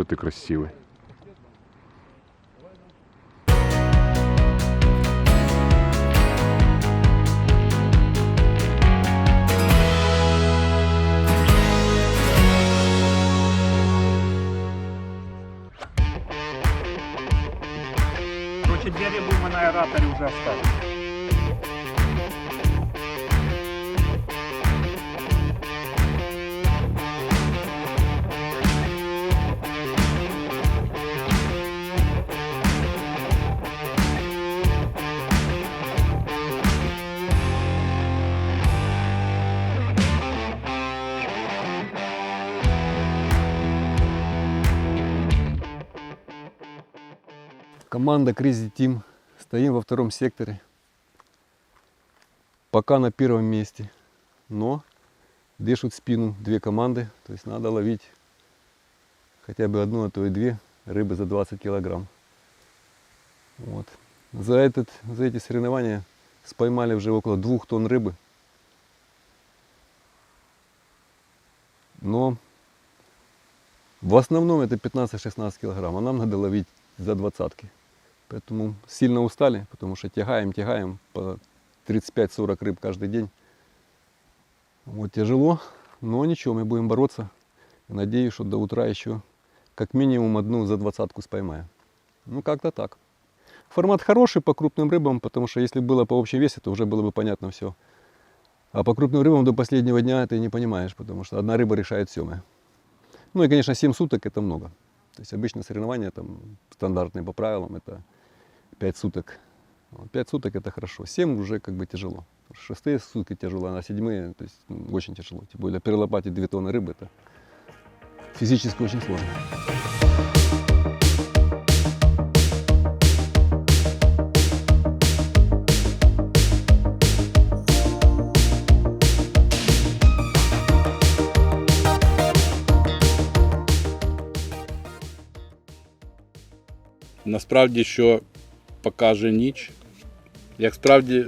Значит, ты красивый. Короче, дерево мы на аэраторе уже оставили. Команда Crazy Team. Стоим во втором секторе. Пока на первом месте. Но дышат спину две команды. То есть надо ловить хотя бы одну, а то и две рыбы за 20 килограмм. Вот. За, этот, за эти соревнования споймали уже около двух тонн рыбы. Но в основном это 15-16 килограмм, а нам надо ловить за двадцатки. Поэтому сильно устали, потому что тягаем, тягаем по 35-40 рыб каждый день. Вот тяжело, но ничего, мы будем бороться. Надеюсь, что до утра еще как минимум одну за двадцатку споймаем. Ну, как-то так. Формат хороший по крупным рыбам, потому что если было по общей весе, то уже было бы понятно все. А по крупным рыбам до последнего дня ты не понимаешь, потому что одна рыба решает все. Ну и, конечно, 7 суток это много. То есть обычно соревнования там стандартные по правилам это 5 суток. Вот, 5 суток это хорошо. 7 уже как бы тяжело. Шестые сутки тяжело, а седьмые то есть, ну, очень тяжело. Тем более перелопатить 2 тонны рыбы это физически очень сложно. Насправді, що покаже ніч, як справді,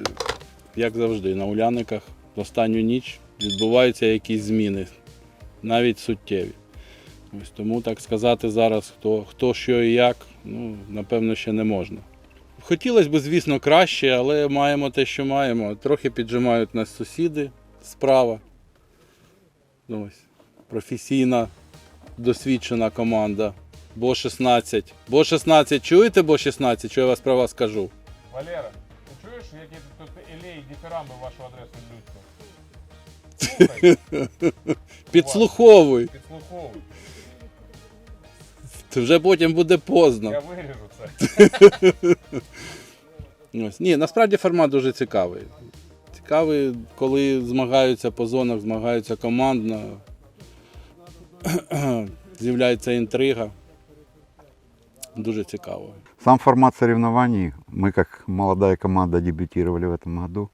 як завжди, на уляниках в останню ніч відбуваються якісь зміни, навіть суттєві. Ось тому так сказати зараз, хто, хто що і як, ну, напевно, ще не можна. Хотілося б, звісно, краще, але маємо те, що маємо. Трохи піджимають нас сусіди справа. Ось, професійна, досвідчена команда. Бо 16. Бо 16, чуєте, бо 16, що я вас про вас кажу? Валера, ти чуєш, які тут елеї дифірамби в вашу адресу б'ються? Підслуховуй. Підслуховуй. Це вже потім буде поздно. Я виріжу це. Ось. Ні, насправді формат дуже цікавий. Цікавий, коли змагаються по зонах, змагаються командно. З'являється інтрига. Дуже цікаво. Сам формат соревнований, мы как молодая команда дебютировали в этом году,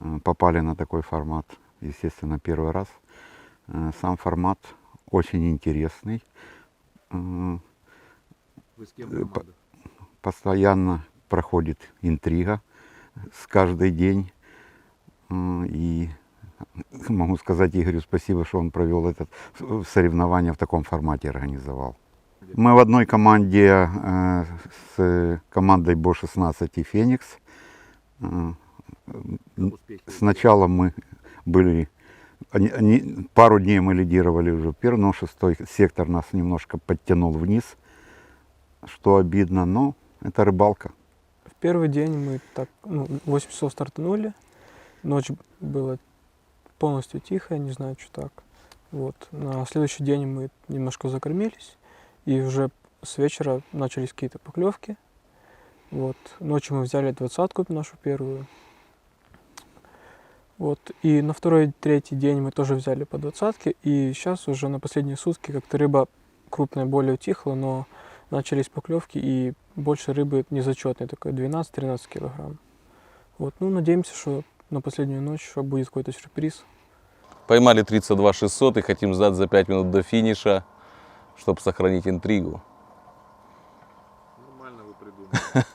э, попали на такой формат, естественно, первый раз. Э, Сам формат очень интересный. Э, э, по- Постоянно проходит интрига с каждый день. И могу сказать Игорю спасибо, что он провел это соревнование в таком формате организовал. Мы в одной команде э, с командой Бо-16 и Феникс. Э, м, Сначала мы были, они- они- пару дней мы лидировали уже в первом, но шестой сектор нас немножко подтянул вниз, что обидно, но это рыбалка. В первый день мы так, ну, в 8 часов стартанули. Ночь была полностью тихая, не знаю, что так. Вот. На следующий день мы немножко закормились. И уже с вечера начались какие-то поклевки. Вот. Ночью мы взяли двадцатку нашу первую. Вот. И на второй, третий день мы тоже взяли по двадцатке. И сейчас уже на последние сутки как-то рыба крупная более утихла, но начались поклевки и больше рыбы незачетной, такой 12-13 килограмм. Вот, ну, надеемся, что на последнюю ночь будет какой-то сюрприз. Поймали 32 600 и хотим сдать за 5 минут до финиша, чтобы сохранить интригу. Нормально вы придумали.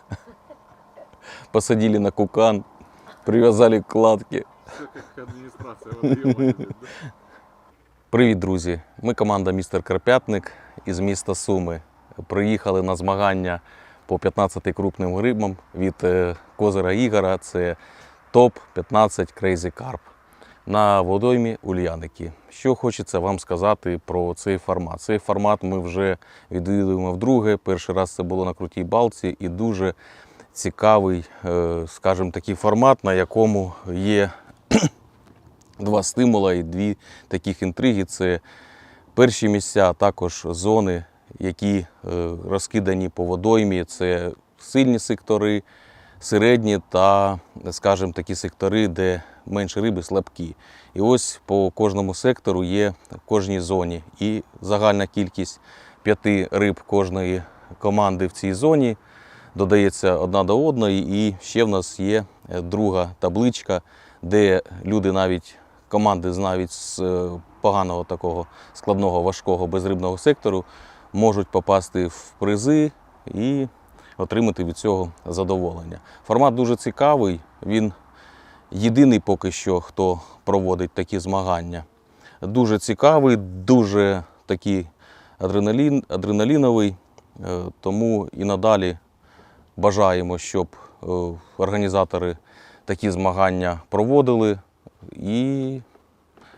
Посадили на кукан, прив'язали к кладки. Привіт, друзі! Ми команда Містер Карпятник із міста Суми. Приїхали на змагання по 15 крупним рибам від е, Козира Ігора. Це топ-15 Crazy Carp на водоймі Ульяники. Що хочеться вам сказати про цей формат. Цей формат ми вже відвідуємо вдруге. Перший раз це було на крутій балці і дуже цікавий, е, скажімо, такий формат, на якому є два стимула і дві таких інтриги. Це перші місця, а також зони, які е, розкидані по водоймі. Це сильні сектори, середні та, скажімо, такі сектори, де менше риби слабкі. І ось по кожному сектору є в кожній зоні. І загальна кількість п'яти риб кожної команди в цій зоні додається одна до одної. І ще в нас є е, друга табличка, де люди навіть команди навіть з е, поганого такого складного, важкого безрибного сектору можуть попасти в призи і отримати від цього задоволення. Формат дуже цікавий. Він єдиний поки що, хто проводить такі змагання. Дуже цікавий, дуже такий адреналін, адреналіновий. Е, Тому і надалі бажаємо, щоб е, організатори такі змагання проводили і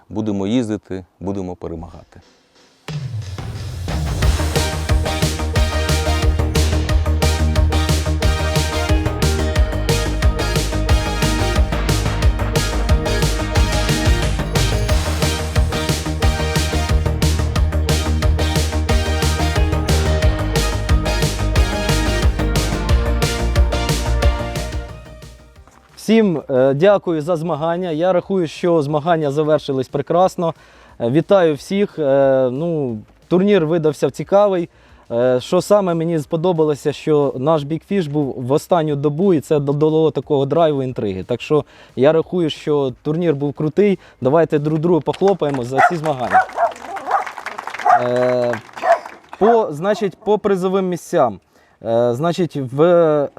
будемо їздити, будемо перемагати. Всім е, дякую за змагання. Я рахую, що змагання завершились прекрасно. Е, Вітаю всіх. Е, Ну, турнір видався цікавий. Що саме мені сподобалося, що наш бікфіш був в останню добу, і це додало такого драйву інтриги. Так що я рахую, що турнір був крутий. Давайте друг другу похлопаємо за ці змагання. По, значить, по призовим місцям. Значить, в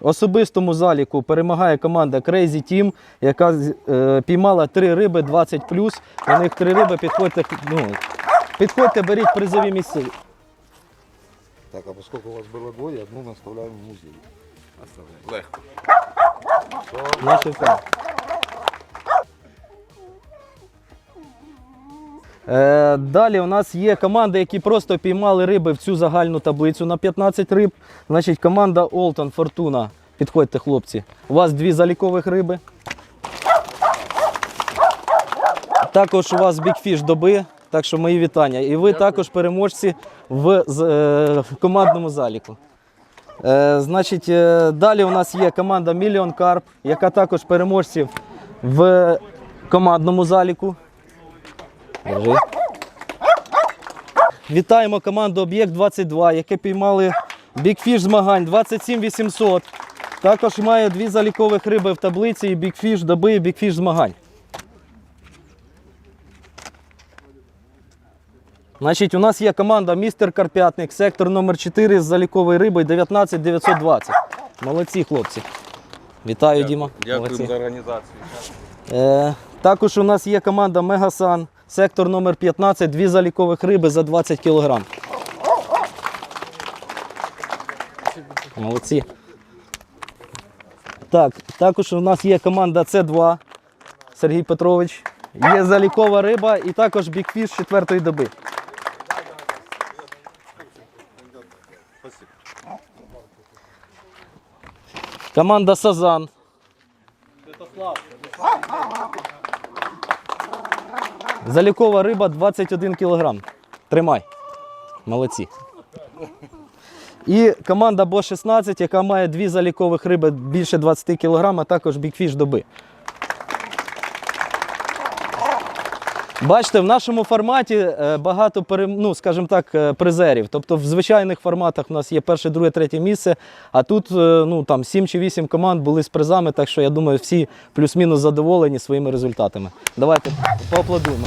особистому заліку перемагає команда Crazy Team, яка е, піймала три риби 20 плюс. У них три риби, підходьте, ну, підходьте, беріть призові місця. Так, а поскольку у вас було двоє, одну наставляємо в музей. Оставляємо. Легко. Наше Е, далі у нас є команди, які просто піймали риби в цю загальну таблицю на 15 риб. Значить, команда Олтон Фортуна. Підходьте, хлопці. У вас дві залікових риби. Також у вас бікфіш доби, так що мої вітання. І ви також переможці в, е, командному заліку. Е, значить, е, далі у нас є команда Million Carp, яка також переможці в командному заліку. Держи. Вітаємо команду Об'єкт 22, яке піймали бікфіш змагань 27 800. Також має дві залікових риби в таблиці і бікфіш доби, і бікфіш змагань. Значить, у нас є команда Містер Карпятник, сектор номер 4 з заліковою рибою 19 920. Молодці, хлопці. Вітаю, Діма. Молодці. за організацію. Е, також у нас є команда Мегасан, сектор номер 15, дві залікових риби за 20 кг. Молодці. Так, також у нас є команда С2, Сергій Петрович. Є залікова риба і також бікфіш четвертої доби. Команда Сазан. Залікова риба 21 кг. Тримай. Молодці. І команда Бо 16, яка має дві залікових риби більше 20 кг, а також бікфіш доби. Бачите, в нашому форматі е, багато ну, скажімо так, е, призерів. Тобто в звичайних форматах у нас є перше, друге, третє місце, а тут е, ну, там, 7 чи 8 команд були з призами, так що я думаю, всі плюс-мінус задоволені своїми результатами. Давайте поаплодуємо.